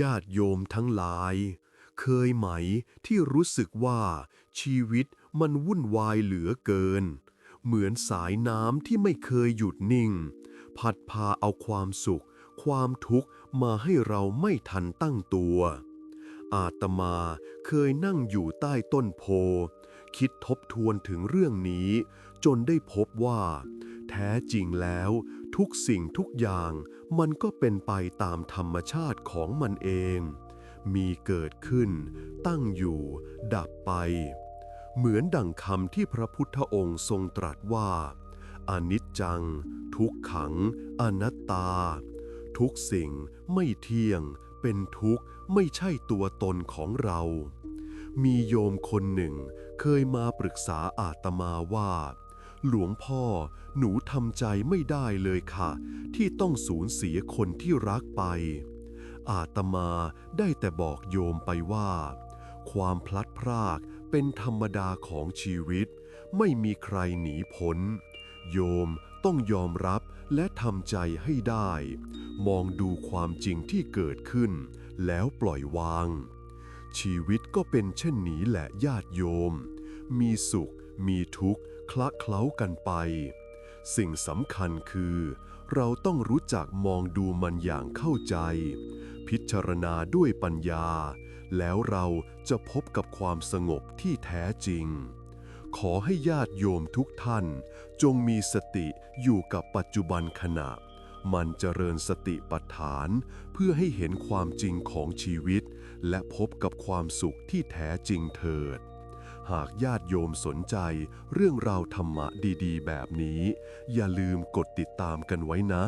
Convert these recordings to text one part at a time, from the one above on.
ญาติโยมทั้งหลาย เคยไหมที่รู้สึกว่าชีวิตมันวุ่นวายเหลือเกิน เหมือนสายน้ำที่ไม่เคยหยุดนิ่ง พัดพาเอาความสุข ความทุกข์มาให้เราไม่ทันตั้งตัว อาตมาเคยนั่งอยู่ใต้ต้นโพ คิดทบทวนถึงเรื่องนี้ จนได้พบว่า แท้จริงแล้ว ทุกสิ่งทุกอย่างมันก็เป็นไปตามธรรมชาติของมันเอง มีเกิดขึ้น ตั้งอยู่ ดับไป เหมือนดั่งคำที่พระพุทธองค์ทรงตรัสว่า อนิจจัง ทุกขัง อนัตตา ทุกสิ่งไม่เที่ยง เป็นทุกข์ไม่ใช่ตัวตนของเรา มีโยมคนหนึ่งเคยมาปรึกษาอาตมาว่า หลวงพ่อ หนูทำใจไม่ได้เลยค่ะ ที่ต้องสูญเสียคนที่รักไป อาตมาได้แต่บอกโยมไปว่า ความพลัดพรากเป็นธรรมดาของชีวิต ไม่มีใครหนีพ้น โยมต้องยอมรับและทำใจให้ได้ มองดูความจริงที่เกิดขึ้น แล้วปล่อยวาง ชีวิตก็เป็นเช่นนี้แหละญาติโยม มีสุข มีทุกข์ คละเคล้ากันไป สิ่งสำคัญคือ เราต้องรู้จักมองดูมันอย่างเข้าใจ พิจารณาด้วยปัญญา แล้วเราจะพบกับความสงบที่แท้จริง ขอให้ญาติโยมทุกท่าน จงมีสติอยู่กับปัจจุบันขณะมันเจริญสติปัฏฐานเพื่อให้เห็นความจริงของชีวิต และพบกับความสุขที่แท้จริงเถิด หากญาติโยมสนใจเรื่องราวธรรมะดีๆ แบบนี้ อย่าลืมกดติดตามกันไว้นะ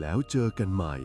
แล้วเจอกันใหม่